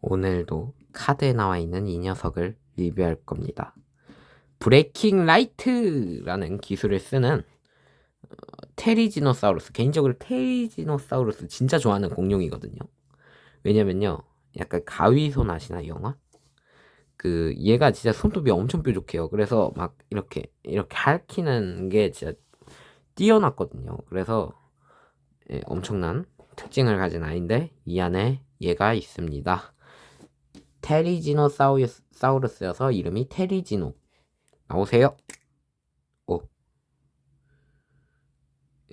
오늘도 카드에 나와 있는 이 녀석을 리뷰할 겁니다. 브레이킹 라이트라는 기술을 쓰는 어, 테리지노사우루스 개인적으로 테리지노사우루스 진짜 좋아하는 공룡이거든요. 왜냐면요, 약간 가위손 아시나 이 영화? 그 얘가 진짜 손톱이 엄청 뾰족해요. 그래서 막 이렇게 이렇게 핥히는 게 진짜 뛰어났거든요. 그래서 예, 엄청난 특징을 가진 아이인데 이 안에 얘가 있습니다. 테리지노사우루스여서 이름이 테리지노. 나오세요. 오.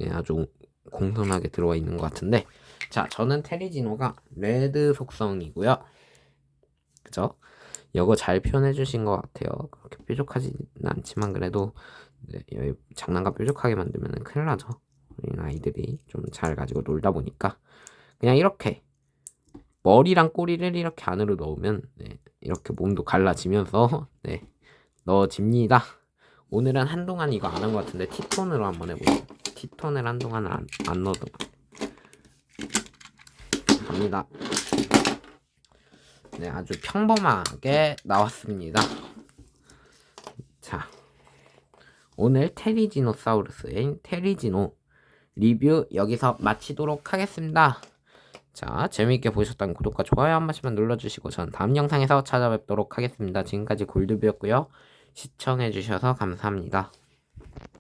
예, 아주 공손하게 들어와 있는 것 같은데. 자, 저는 테리지노가 레드 속성이고요. 그죠? 이거 잘 표현해 주신 것 같아요. 그렇게 뾰족하지는 않지만 그래도 네, 장난감 뾰족하게 만들면 큰일 나죠. 우리 아이들이 좀 잘 가지고 놀다 보니까 그냥 이렇게 머리랑 꼬리를 이렇게 안으로 넣으면 네, 이렇게 몸도 갈라지면서 네, 넣어집니다. 오늘은 한동안 이거 안 한 것 같은데 티톤으로 한번 해보죠. 티톤을 한동안 안, 안 넣어도 갑니다. 네, 아주 평범하게 나왔습니다. 자, 오늘 테리지노사우루스인 테리지노 리뷰 여기서 마치도록 하겠습니다. 자, 재미있게 보셨다면 구독과 좋아요 한 번씩만 눌러주시고 전 다음 영상에서 찾아뵙도록 하겠습니다. 지금까지 골드뷰였고요. 시청해주셔서 감사합니다.